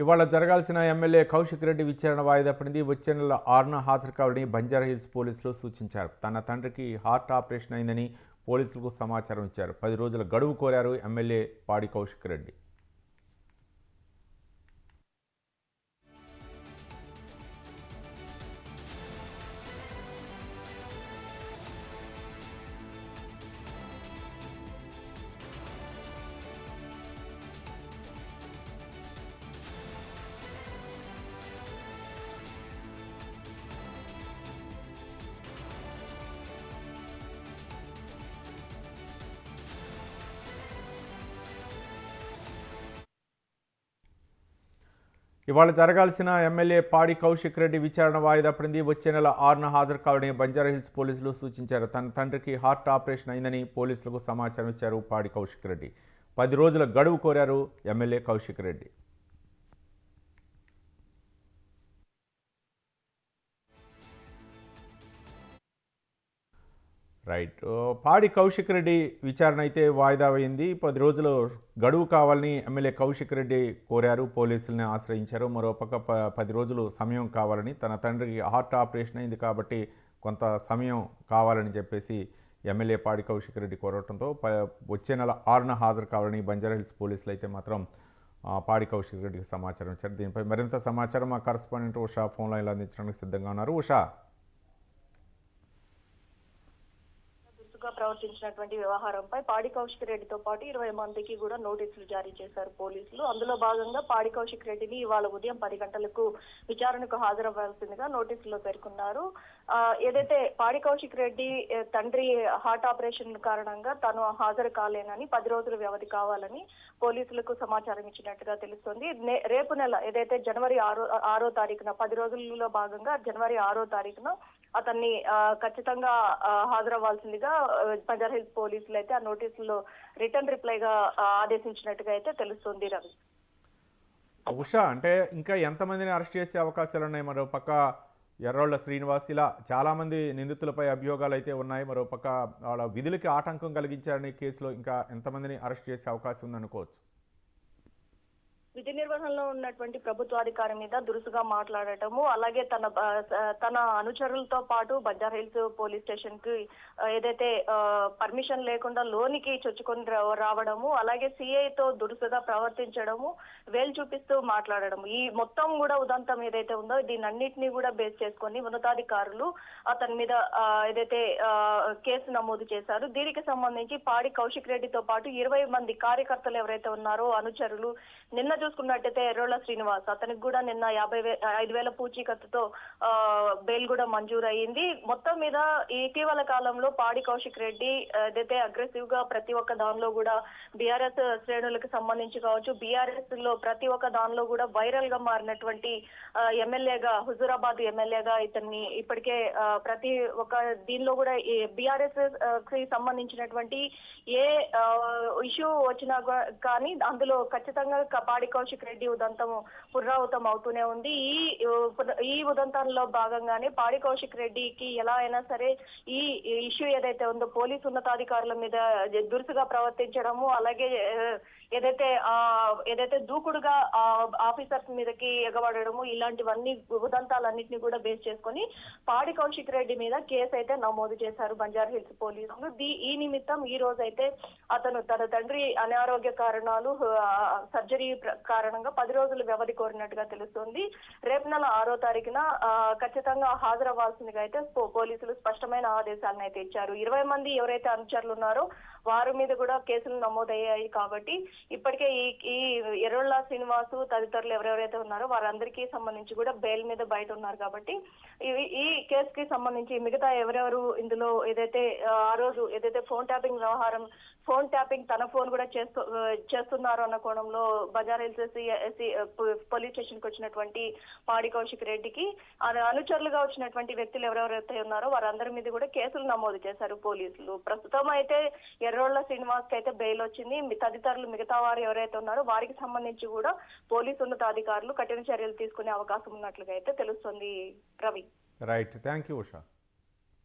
ఇవాళ జరగాల్సిన ఎమ్మెల్యే కౌశిక్ రెడ్డి విచారణ వాయిదా పడింది. వచ్చే నెల ఆరున హాజరు కావాలని బంజారా హిల్స్ పోలీసులు సూచించారు. తన తండ్రికి హార్ట్ ఆపరేషన్ అయిందని పోలీసులకు సమాచారం ఇచ్చారు. పది రోజుల గడువు కోరారు ఎమ్మెల్యే పాడి కౌశిక్ రెడ్డి. ఇవాళ జరగాల్సిన ఎమ్మెల్యే పాడి కౌశిక్ రెడ్డి విచారణ వాయిదా పడింది. వచ్చే నెల ఆరున హాజరు కావాలని బంజారా హిల్స్ పోలీసులు సూచించారు. తన తండ్రికి హార్ట్ ఆపరేషన్ అయిందని పోలీసులకు సమాచారం ఇచ్చారు పాడి కౌశిక్ రెడ్డి. పది రోజుల గడువు కోరారు ఎమ్మెల్యే కౌశిక్ రెడ్డి. రైట్. పాడి కౌశిక్ రెడ్డి విచారణ అయితే వాయిదా అయింది పది రోజులు గడువు కావాలని ఎమ్మెల్యే కౌశిక్ రెడ్డి కోరారు. పోలీసుల్ని ఆశ్రయించారు. మరోపక్క ప పది రోజులు సమయం కావాలని తన తండ్రికి హార్ట్ ఆపరేషన్ అయింది కాబట్టి కొంత సమయం కావాలని చెప్పేసి ఎమ్మెల్యే పాడి కౌశిక్ రెడ్డి కోరటంతో ప వచ్చే నెల ఆరున హాజరు కావాలని బంజారా హిల్స్ పోలీసులు అయితే మాత్రం పాడి కౌశిక్ రెడ్డికి సమాచారం ఇచ్చారు. దీనిపై మరింత సమాచారం మా కరస్పాండెంట్ ఉషా ఫోన్ లైన్లో అందించడానికి సిద్ధంగా ఉన్నారు. ఉషా. గా ప్రవర్తించినటువంటి వ్యవహారంపై పాడి కౌశిక్ రెడ్డితో పాటు ఇరవై మందికి కూడా నోటీసులు జారీ చేశారు పోలీసులు. అందులో భాగంగా పాడి కౌశిక్ రెడ్డిని ఇవాళ ఉదయం పది గంటలకు విచారణకు హాజరవ్వాల్సిందిగా నోటీసులో పేర్కొన్నారు. ఏదైతే పాడి కౌశిక్ రెడ్డి తండ్రి హార్ట్ ఆపరేషన్ కారణంగా తను హాజరు కాలేనని పది రోజుల వ్యవధి కావాలని పోలీసులకు సమాచారం ఇచ్చినట్టుగా తెలుస్తోంది. రేపు నెల ఏదైతే జనవరి ఆరో ఆరో తారీఖున పది రోజుల్లో భాగంగా జనవరి ఆరో తారీఖున అతన్ని ఖచ్చితంగా హాజరవ్వాల్సిందిగా ఆ, హిల్స్ పోలీసులు అయితే ఆ నోటీసుల్లో రిటర్న్ రిప్లైగా ఆదేశించినట్టుగా అయితే తెలుస్తుంది రవి. ఉషా అంటే ఇంకా ఎంతమందిని అరెస్ట్ చేసే అవకాశాలు ఉన్నాయి మరో పక్క ఎర్రోళ్ళ శ్రీనివాస్ ఇలా చాలామంది నిందితులపై అభియోగాలు అయితే ఉన్నాయి. మరో పక్క వాళ్ళ విధులకి ఆటంకం కలిగించారనే కేసులో ఇంకా ఎంతమందిని అరెస్ట్ చేసే అవకాశం ఉందనుకోవచ్చు. విధి నిర్వహణలో ఉన్నటువంటి ప్రభుత్వాధికారి మీద దురుసుగా మాట్లాడటము అలాగే తన తన అనుచరులతో పాటు బజార్ హిల్స్ పోలీస్ స్టేషన్కి ఏదైతే పర్మిషన్ లేకుండా లోనికి చొచ్చుకొని రా- రావడము అలాగే సిఐ తో దురుసుగా ప్రవర్తించడము వేలు చూపిస్తూ మాట్లాడడం ఈ మొత్తం కూడా ఉదంతం ఏదైతే ఉందో దీని అన్నిటినీ కూడా బేస్ చేసుకొని ఉన్నతాధికారులు అతని మీద ఏదైతే కేసు నమోదు చేశారు. దీనికి సంబంధించి పాడి కౌశిక్ రెడ్డితో పాటు ఇరవై మంది కార్యకర్తలు ఎవరైతే ఉన్నారో అనుచరులు నిన్న చూసుకున్నట్టయితే ఎర్రోళ్ళ శ్రీనివాస్. అతనికి కూడా నిన్న యాభై ఐదు వేల పూచీకత్తుతో బెయిల్ కూడా మంజూరు అయ్యింది మొత్తం మీద ఇటీవల కాలంలో పాడి కౌశిక్ రెడ్డి ఏదైతే అగ్రెసివ్గా ప్రతి ఒక్క దానిలో కూడా బీఆర్ఎస్ శ్రేణులకు సంబంధించి కావచ్చు బీఆర్ఎస్లో ప్రతి ఒక్క దానిలో కూడా వైరల్గా మారినటువంటి ఎమ్మెల్యేగా హుజూరాబాద్ ఎమ్మెల్యేగా ఇతన్ని ఇప్పటికే ప్రతి ఒక్క దీనిలో కూడా బీఆర్ఎస్కి సంబంధించినటువంటి ఏ ఇష్యూ వచ్చినా కానీ అందులో ఖచ్చితంగా క- పాడి కౌశిక్ రెడ్డి ఉదంతం పునరావృతం అవుతూనే ఉంది. ఈ ఈ ఉదంతంలో భాగంగానే పాడి కౌశిక్ రెడ్డికి ఎలా అయినా సరే ఈ ఇష్యూ ఏదైతే ఉందో పోలీసు ఉన్నతాధికారుల మీద దురుసుగా ప్రవర్తించడము అలాగే ఏదైతే ఆ ఏదైతే దూకుడుగా ఆ ఆఫీసర్స్ మీదకి ఎగబడము ఇలాంటివన్నీ ఉదంతాలన్నింటినీ కూడా బేస్ చేసుకొని పాడి కౌశిక్ రెడ్డి మీద కేసు అయితే నమోదు చేశారు బంజారా హిల్స్ పోలీసులు. దీ ఈ నిమిత్తం ఈ రోజైతే అతను తన తండ్రి అనారోగ్య కారణాలు సర్జరీ కారణంగా పది రోజులు వ్యవధి కోరినట్టుగా తెలుస్తుంది. రేపు నెల ఆరో తారీఖున ఖచ్చితంగా హాజరవ్వాల్సిందిగా అయితే పోలీసులు స్పష్టమైన ఆదేశాలను అయితే ఇచ్చారు. ఇరవై మంది ఎవరైతే అనుచరులు ఉన్నారో వారి మీద కూడా కేసులు నమోదయ్యాయి కాబట్టి ఇప్పటికే ఈ ఈ ఎర్రోళ్ళ శ్రీనివాసు తదితరులు ఎవరెవరైతే ఉన్నారో వారందరికీ సంబంధించి కూడా బెయిల్ మీద బయట ఉన్నారు కాబట్టి ఈ- కేసుకి సంబంధించి మిగతా ఎవరెవరు ఇందులో ఏదైతే ఆ, రోజు ఏదైతే ఫోన్ ట్యాపింగ్ వ్యవహారం ఫోన్ ట్యాపింగ్ తన ఫోన్ కూడా చేస్తూ చేస్తున్నారు అన్న కోణంలో బజార్ హిల్స్ పోలీస్ స్టేషన్కి వచ్చినటువంటి పాడి కౌశిక్ రెడ్డికి ఆ అనుచరులుగా వచ్చినటువంటి వ్యక్తులు ఎవరెవరైతే ఉన్నారో వారందరి మీద కూడా కేసులు నమోదు చేశారు పోలీసులు. ప్రస్తుతం అయితే ఎర్రోళ్ళ శ్రీనివాస్కి అయితే బెయిల్ వచ్చింది. తదితరులు మిగతా వారు ఎవరైతే ఉన్నారో వారికి సంబంధించి కూడా పోలీసు ఉన్నతాధికారులు కఠిన చర్యలు తీసుకునే అవకాశం ఉన్నట్లుగా అయితే తెలుస్తుంది Ravi. Right thank you Usha